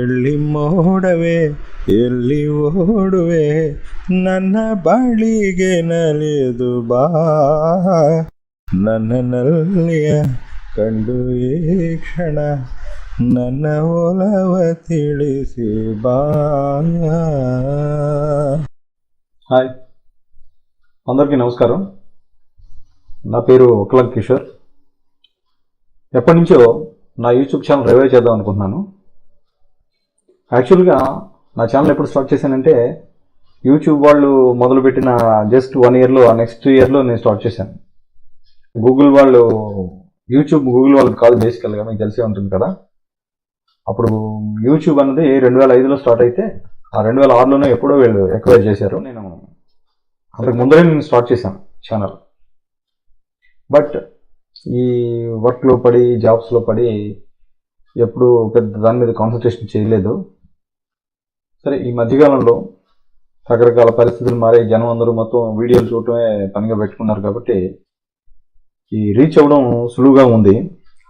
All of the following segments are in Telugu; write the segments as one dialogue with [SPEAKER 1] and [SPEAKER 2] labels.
[SPEAKER 1] ಎಳ್ಳಿ ಮೋಡವೆ ಎಲ್ಲಿ ಓಡುವೆ ನನ್ನ ಬಾಳಿಗೆ ನಲಿದು ಬಾ ನನ್ನಲ್ಲಿಯ ಕಂಡು ಈ ಕ್ಷಣ ನನ್ನ ಒಲವ ತಿಳಿಸಿ ಬಾ
[SPEAKER 2] హాయ్ అందరికీ నమస్కారం నా పేరు ఒకలం కిషోర్ ఎప్పటి నుంచో నా యూట్యూబ్ ఛానల్ రివైవ్ చేద్దాం అనుకుంటున్నాను యాక్చువల్గా నా ఛానల్ ఎప్పుడు స్టార్ట్ చేశానంటే యూట్యూబ్ వాళ్ళు మొదలుపెట్టిన జస్ట్ వన్ ఇయర్లో నెక్స్ట్ ఇయర్లో నేను స్టార్ట్ చేశాను. గూగుల్ వాళ్ళు యూట్యూబ్ గూగుల్ వాళ్ళకి కాదు బేసికల్గా మీకు తెలిసే ఉంటుంది కదా. అప్పుడు యూట్యూబ్ అన్నది రెండు వేల ఐదులో స్టార్ట్ అయితే ఆ రెండు వేల ఆరులోనే ఎప్పుడో వీళ్ళు ఎక్వైర్ చేశారు. నేను అంతకు ముందరే నేను స్టార్ట్ చేశాను ఛానల్ బట్ ఈ వర్క్లో పడి జాబ్స్లో పడి ఎప్పుడు పెద్ద దాని మీద కాన్సన్ట్రేషన్ చేయలేదు. సరే ఈ మధ్యకాలంలో రకరకాల పరిస్థితులు మారే జనం అందరూ మొత్తం వీడియోలు చూడటమే పనిగా పెట్టుకున్నారు కాబట్టి ఈ రీచ్ అవ్వడం సులువుగా ఉంది.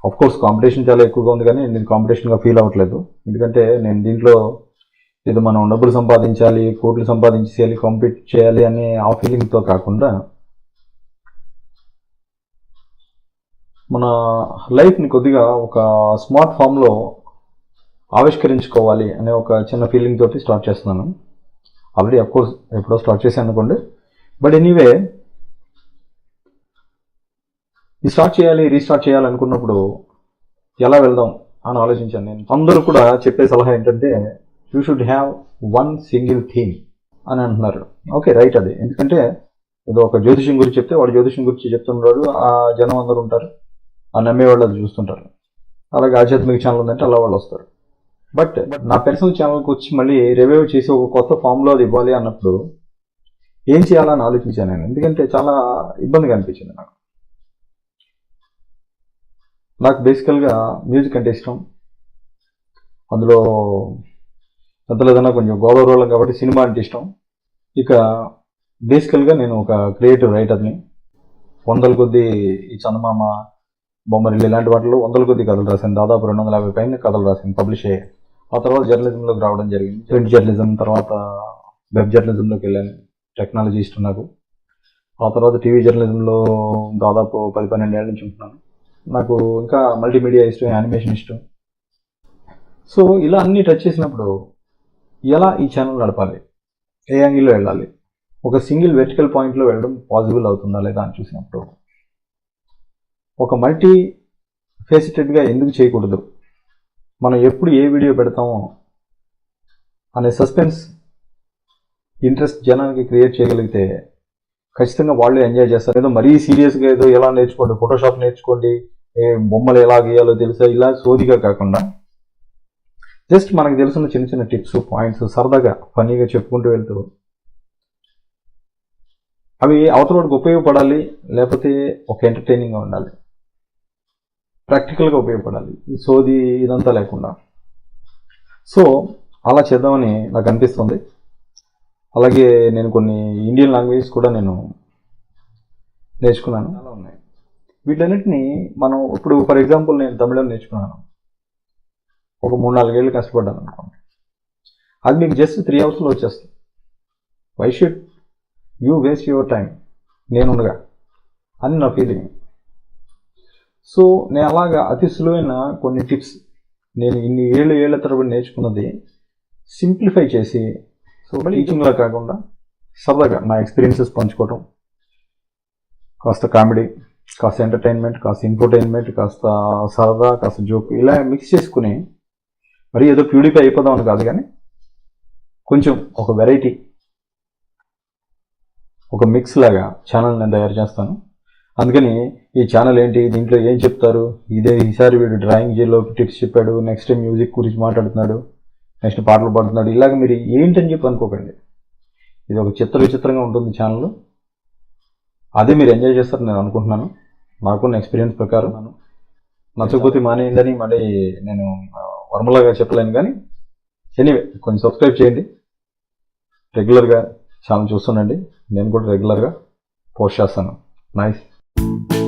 [SPEAKER 2] అఫ్ కోర్స్ కాంపిటీషన్ చాలా ఎక్కువగా ఉంది కానీ నేను కాంపిటీషన్గా ఫీల్ అవ్వట్లేదు. ఎందుకంటే నేను దీంట్లో ఏదో మనం డబ్బులు సంపాదించాలి కోట్లు సంపాదించేయాలి కాంపీట్ చేయాలి అనే ఆ ఫీలింగ్తో కాకుండా మన లైఫ్ని కొద్దిగా ఒక స్మార్ట్ ఫామ్లో ఆవిష్కరించుకోవాలి అనే ఒక చిన్న ఫీలింగ్ తోటి స్టార్ట్ చేస్తున్నాను. ఆల్రెడీ అఫ్కోర్స్ ఎప్పుడో స్టార్ట్ చేశాను అనుకోండి. బట్ ఎనీవే ఈ స్టార్ట్ చేయాలి రీస్టార్ట్ చేయాలి అనుకున్నప్పుడు ఎలా వెళ్దాం అని ఆలోచించాను నేను. అందరూ కూడా చెప్పే సలహా ఏంటంటే you should have one single theme అని అంటున్నారు. ఓకే రైట్ అది. ఎందుకంటే ఏదో ఒక జ్యోతిషం గురించి చెప్తే వాడు జ్యోతిషం గురించి చెప్తున్నాడు ఆ జనం అందరూ ఉంటారు ఆ నమ్మేవాళ్ళు అది చూస్తుంటారు. అలాగే ఆధ్యాత్మిక ఛానల్ ఉందంటే అలా వాళ్ళు వస్తారు. బట్ నా పర్సనల్ ఛానల్కి వచ్చి మళ్ళీ రివైవ్ చేసి ఒక కొత్త ఫామ్లో అది ఇవ్వాలి అన్నప్పుడు ఏం చేయాలని ఆలోచించాను నేను? ఎందుకంటే చాలా ఇబ్బందిగా అనిపించింది నాకు. నాకు బేసికల్గా మ్యూజిక్ అంటే ఇష్టం. అందులో పెద్దలేదన్నా కొంచెం గోదావరి కాబట్టి సినిమా అంటే ఇష్టం. ఇక బేసికల్గా నేను ఒక క్రియేటివ్ రైటర్ని వందల కొద్దీ ఈ చందమామ బొమ్మరిల్లు ఇలాంటి వాటిలో వందల కొద్ది కథలు రాశాను. దాదాపు రెండు వందల యాభై పైన కథలు రాశాను పబ్లిష్ అయ్యాయి. ఆ తర్వాత జర్నలిజంలోకి రావడం జరిగింది. ప్రింట్ జర్నలిజం తర్వాత వెబ్ జర్నలిజంలోకి వెళ్ళాను. టెక్నాలజీ ఇష్టం నాకు. ఆ తర్వాత టీవీ జర్నలిజంలో దాదాపు పది పన్నెండు ఏళ్ళ నుంచి ఉంటున్నాను. నాకు ఇంకా మల్టీమీడియా ఇష్టం యానిమేషన్ ఇష్టం. సో ఇలా అన్ని టచ్ చేసినప్పుడు ఎలా ఈ ఛానల్ నడపాలి? ఏ యాంగిల్లో వెళ్ళాలి? ఒక సింగిల్ వెర్టికల్ పాయింట్లో వెళ్ళడం పాసిబుల్ అవుతుందా లేదా అని చూసినప్పుడు ఒక మల్టీ ఫేసిటెడ్గా ఎందుకు చేయకూడదు? మనం ఎప్పుడు ఏ వీడియో పెడతామో అనే సస్పెన్స్ ఇంట్రెస్ట్ జనానికి క్రియేట్ చేయగలిగితే ఖచ్చితంగా వాళ్ళు ఎంజాయ్ చేస్తారు. ఏదో మరీ సీరియస్గా ఏదో ఎలా నేర్చుకోండి ఫోటోషాప్ నేర్చుకోండి ఏ బొమ్మలు ఎలా గీయాలో తెలుసా ఇలా సోదిగా కాకుండా జస్ట్ మనకు తెలిసిన చిన్న చిన్న టిప్స్ పాయింట్స్ సరదాగా ఫనీగా చెప్పుకుంటూ వెళ్తూ అవి అవతలకి ఉపయోగపడాలి లేకపోతే ఒక ఎంటర్టైనింగ్గా ఉండాలి. ప్రాక్టికల్గా ఉపయోగపడాలి. ఈ సోది ఇదంతా లేకుండా. సో అలా చేద్దామని నాకు అనిపిస్తుంది. అలాగే నేను కొన్ని ఇండియన్ లాంగ్వేజెస్ కూడా నేను నేర్చుకున్నాను. అలా ఉన్నాయి. వీటన్నిటిని మనం ఇప్పుడు ఫర్ ఎగ్జాంపుల్ నేను తమిళం నేర్చుకున్నాను. ఒక మూడు నాలుగేళ్ళు కష్టపడ్డాను అనుకోండి అది మీకు జస్ట్ త్రీ అవర్స్లో వచ్చేస్తుంది. Why should you waste your time నేనుండగా. అని నా ఫీలింగ్ సో నేను అలాగా అతి సులువైన కొన్ని టిప్స్ నేను ఇన్ని ఏళ్ళు ఏళ్ళ తరబడి నేర్చుకున్నది సింప్లిఫై చేసి సో టీచింగ్లా కాకుండా సరదాగా నా ఎక్స్పీరియన్సెస్ పంచుకోవటం. కాస్త కామెడీ కాస్త ఎంటర్టైన్మెంట్ కాస్త ఇన్ఫర్టైన్మెంట్ కాస్త సరదా కాస్త జోక్ ఇలా మిక్స్ చేసుకుని మరి ఏదో ప్యూరిఫై అయిపోదాం అని కాదు కానీ కొంచెం ఒక వెరైటీ ఒక మిక్స్ లాగా ఛానల్ నేను తయారు చేస్తాను. అందుకని ఈ ఛానల్ ఏంటి? దీంట్లో ఏం చెప్తారు? ఇదే ఈసారి వీడు డ్రాయింగ్ చేలో టిప్స్ చెప్పాడు. నెక్స్ట్ టైం మ్యూజిక్ గురించి మాట్లాడుతున్నాడు. నెక్స్ట్ పాటలు పాడుతున్నాడు. ఇలాగ మీరు ఏంటని చెప్పి అనుకోకండి. ఇది ఒక చిత్ర విచిత్రంగా ఉంటుంది ఛానల్ అదే మీరు ఎంజాయ్ చేస్తారని నేను అనుకుంటున్నాను. నాకున్న ఎక్స్పీరియన్స్ ప్రకారం. నచ్చకపోతే మానేయండి మళ్ళీ నేను వర్మలాగా చెప్పలేను కానీ ఎనీవే కొంచెం సబ్స్క్రైబ్ చేయండి. రెగ్యులర్గా ఛానల్ చూస్తుండండి. నేను కూడా రెగ్యులర్గా పోస్ట్ చేస్తాను. Nice Thank you